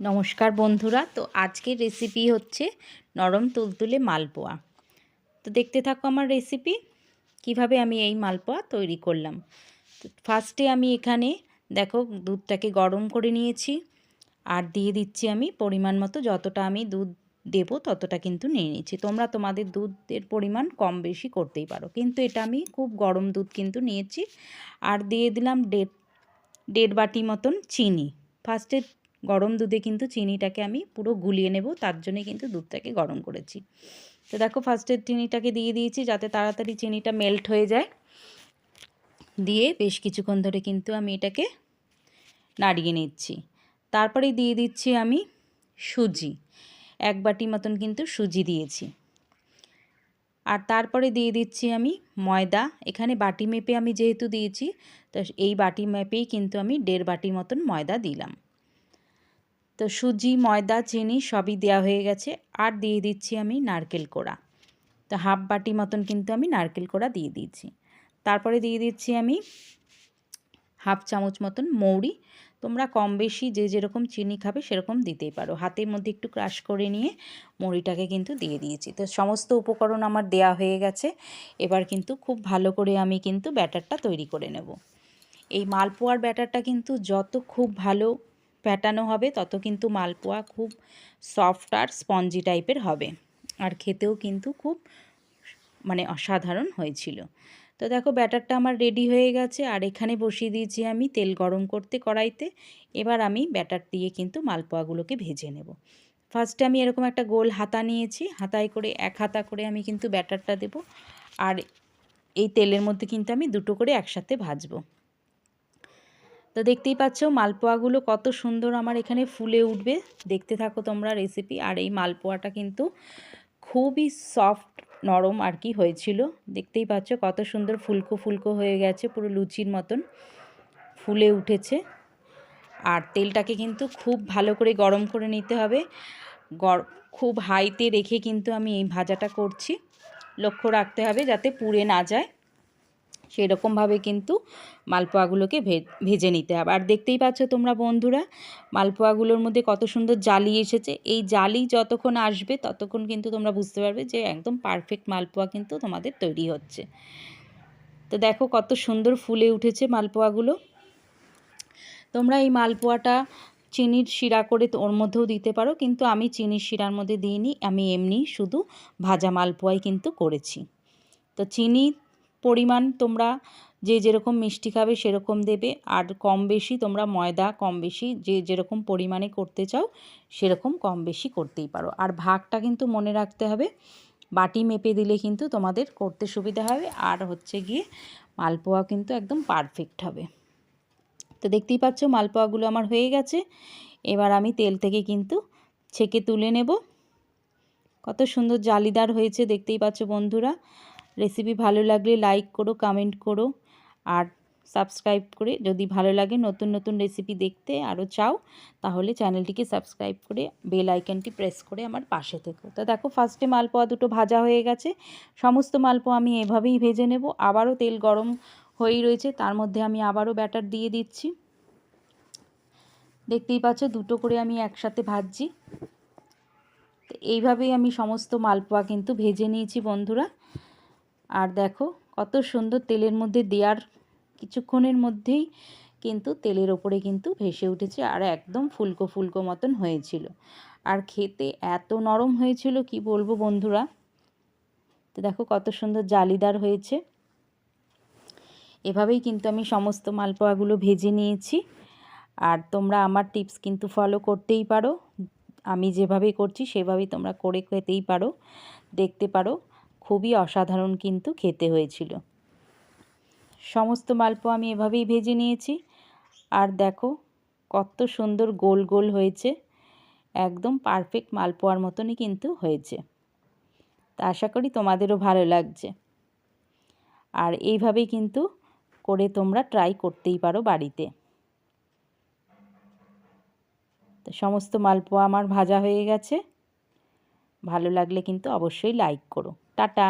নমস্কার বন্ধুরা, তো আজকের রেসিপি হচ্ছে নরম তুলতুলে মালপোয়া। তো দেখতে থাকো আমার রেসিপি কীভাবে আমি এই মালপোয়া তৈরি করলাম। তো ফার্স্টে আমি এখানে দেখো দুধটাকে গরম করে নিয়েছি, আর দিয়ে দিচ্ছি আমি পরিমাণ মতো যতটা আমি দুধ দেবো ততটা কিন্তু নিয়ে নিচ্ছি। তোমরা তোমাদের দুধের পরিমাণ কম বেশি করতেই পারো, কিন্তু এটা আমি খুব গরম দুধ কিন্তু নিয়েছি। আর দিয়ে দিলাম দেড় দেড় বাটি মতন চিনি। ফার্স্টে গরম দুধে কিন্তু চিনিটাকে আমি পুরো গুলিয়ে নেব, তার জন্যে কিন্তু দুধটাকে গরম করেছি। তো দেখো ফার্স্টে চিনিটাকে দিয়ে দিয়েছি যাতে তাড়াতাড়ি চিনিটা মেল্ট হয়ে যায়। দিয়ে বেশ কিছুক্ষণ ধরে কিন্তু আমি এটাকে নাড়িয়ে নিচ্ছি। তারপরে দিয়ে দিচ্ছি আমি সুজি। এক বাটি মতন কিন্তু সুজি দিয়েছি। আর তারপরে দিয়ে দিচ্ছি আমি ময়দা। এখানে বাটি মেপে আমি যেহেতু দিয়েছি, তো এই বাটি মেপেই কিন্তু আমি দেড় বাটি মতন ময়দা দিলাম। তো সুজি, ময়দা, চিনি সবই দেওয়া হয়ে গেছে। আর দিয়ে দিচ্ছি আমি নারকেল কোড়া। তো হাফ বাটি মতন কিন্তু আমি নারকেল কোড়া দিয়ে দিয়েছি। তারপরে দিয়ে দিচ্ছি আমি হাফ চামচ মতন মৌরি। তোমরা কম বেশি যে যেরকম চিনি খাবে সেরকম দিতেই পারো। হাতের মধ্যে একটু ক্রাশ করে নিয়ে মুড়িটাকে কিন্তু দিয়ে দিয়েছি। তো সমস্ত উপকরণ আমার দেয়া হয়ে গেছে। এবার কিন্তু খুব ভালো করে আমি কিন্তু ব্যাটারটা তৈরি করে নেব। এই মালপোয়ার ব্যাটারটা কিন্তু যত খুব ভালো প্যাটানো হবে, তত কিন্তু মালপোয়া খুব সফট আর স্পঞ্জি টাইপের হবে। আর খেতেও কিন্তু খুব মানে অসাধারণ হয়েছিল। তো দেখো, ব্যাটারটা আমার রেডি হয়ে গেছে। আর এখানে বসিয়ে দিয়েছি আমি তেল গরম করতে কড়াইতে। এবার আমি ব্যাটার দিয়ে কিন্তু মালপোয়াগুলোকে ভেজে নেব। ফার্স্টে আমি এরকম একটা গোল হাতা নিয়েছি। হাতায় করে, এক হাতা করে আমি কিন্তু ব্যাটারটা দেব। আর এই তেলের মধ্যে কিন্তু আমি দুটো করে একসাথে ভাজবো। তো দেখতেই পাচ্ছ মালপোয়াগুলো কত সুন্দর আমার এখানে ফুলে উঠবে। দেখতে থাকো তোমরা রেসিপি আর এই মালপোয়াটা কিন্তু খুবই সফট নরম আর কি হয়েছিল। দেখতেই পাচ্ছ কত সুন্দর ফুলকো ফুলকো হয়ে গেছে, পুরো লুচির মতন ফুলে উঠেছে। আর তেলটাকে কিন্তু খুব ভালো করে গরম করে নিতে হবে। খুব হাইতে রেখে কিন্তু আমি এই ভাজাটা করছি। লক্ষ্য রাখতে হবে যাতে পুড়ে না যায়। সেরকমভাবে কিন্তু মালপোয়াগুলোকে ভেজে নিতে হবে। আর দেখতেই পাচ্ছ তোমরা বন্ধুরা, মালপোয়াগুলোর মধ্যে কত সুন্দর জালি এসেছে। এই জালি যতক্ষণ আসবে ততক্ষণ কিন্তু তোমরা বুঝতে পারবে যে একদম পারফেক্ট মালপোয়া কিন্তু তোমাদের তৈরি হচ্ছে। তো দেখো কত সুন্দর ফুলে উঠেছে মালপোয়াগুলো। তোমরা এই মালপোয়াটা চিনির শিরা করে ওর মধ্যেও দিতে পারো, কিন্তু আমি চিনির শিরার মধ্যে দিইনি, আমি এমনি শুধু ভাজা মালপোয়াই কিন্তু করেছি। তো চিনি পরিমাণ তোমরা যে যেরকম মিষ্টি খাবে সেরকম দেবে। আর কম বেশি তোমরা ময়দা কম বেশি যে যেরকম পরিমাণে করতে চাও সেরকম কম বেশি করতেই পারো। আর ভাগটা কিন্তু মনে রাখতে হবে। বাটি মেপে দিলে কিন্তু তোমাদের করতে সুবিধা হবে। আর হচ্ছে গিয়ে মালপোয়া কিন্তু একদম পারফেক্ট হবে। তো দেখতেই পাচ্ছ মালপোয়াগুলো আমার হয়ে গেছে। এবার আমি তেল থেকে কিন্তু ছেঁকে তুলে নেব। কত সুন্দর জালিদার হয়েছে দেখতেই পাচ্ছ বন্ধুরা। রেসিপি ভালো লাগলে লাইক করো কমেন্ট করো আর সাবস্ক্রাইব করে যদি ভালো লাগে নতুন নতুন রেসিপি দেখতে আরও চাও, তাহলে চ্যানেলটিকে সাবস্ক্রাইব করে বেল আইকনটি প্রেস করে আমার পাশে থেকো। তো দেখো ফার্স্টে মালপোয়া দুটো ভাজা হয়ে গেছে, সমস্ত মালপোয়া আমি এভাবেই ভেজে নেব, আবারও তেল গরম হয়েই রয়েছে, তার মধ্যে আমি আবারও ব্যাটার দিয়ে দিচ্ছি। দেখতেই পাচ্ছ দুটো করে আমি একসাথে ভাজছি। তো এইভাবেই আমি সমস্ত মালপোয়া কিন্তু ভেজে নিয়েছি বন্ধুরা। আর দেখো কত সুন্দর তেলের মধ্যে দেওয়ার কিছুক্ষণের মধ্যেই কিন্তু তেলের ওপরে কিন্তু ভেসে উঠেছে আর একদম ফুলকো ফুলকো মতন হয়েছিল। আর খেতে এত নরম হয়েছিল, কি বলব বন্ধুরা? তো দেখো কত সুন্দর জালিদার হয়েছে। এভাবেই কিন্তু আমি সমস্ত মালপোয়াগুলো ভেজে নিয়েছি। আর তোমরা আমার টিপস কিন্তু ফলো করতেই পারো। আমি যেভাবে করছি, সেভাবেই তোমরা করে খেতেই পারো, দেখতে পারো। খুবই অসাধারণ কিন্তু খেতে হয়েছিল। সমস্ত মালপো আমি এভাবেই ভেজে নিয়েছি। আর দেখো, কত সুন্দর গোল গোল হয়েছে। একদম পারফেক্ট মালপোয়ার মতনই কিন্তু হয়েছে। তা আশা করি তোমাদেরও ভালো লাগছে। আর এইভাবেই কিন্তু করে তোমরা ট্রাই করতেই পারো বাড়িতে। সমস্ত মালপোয়া আমার ভাজা হয়ে গেছে। ভালো লাগলে কিন্তু অবশ্যই লাইক করো। টাটা!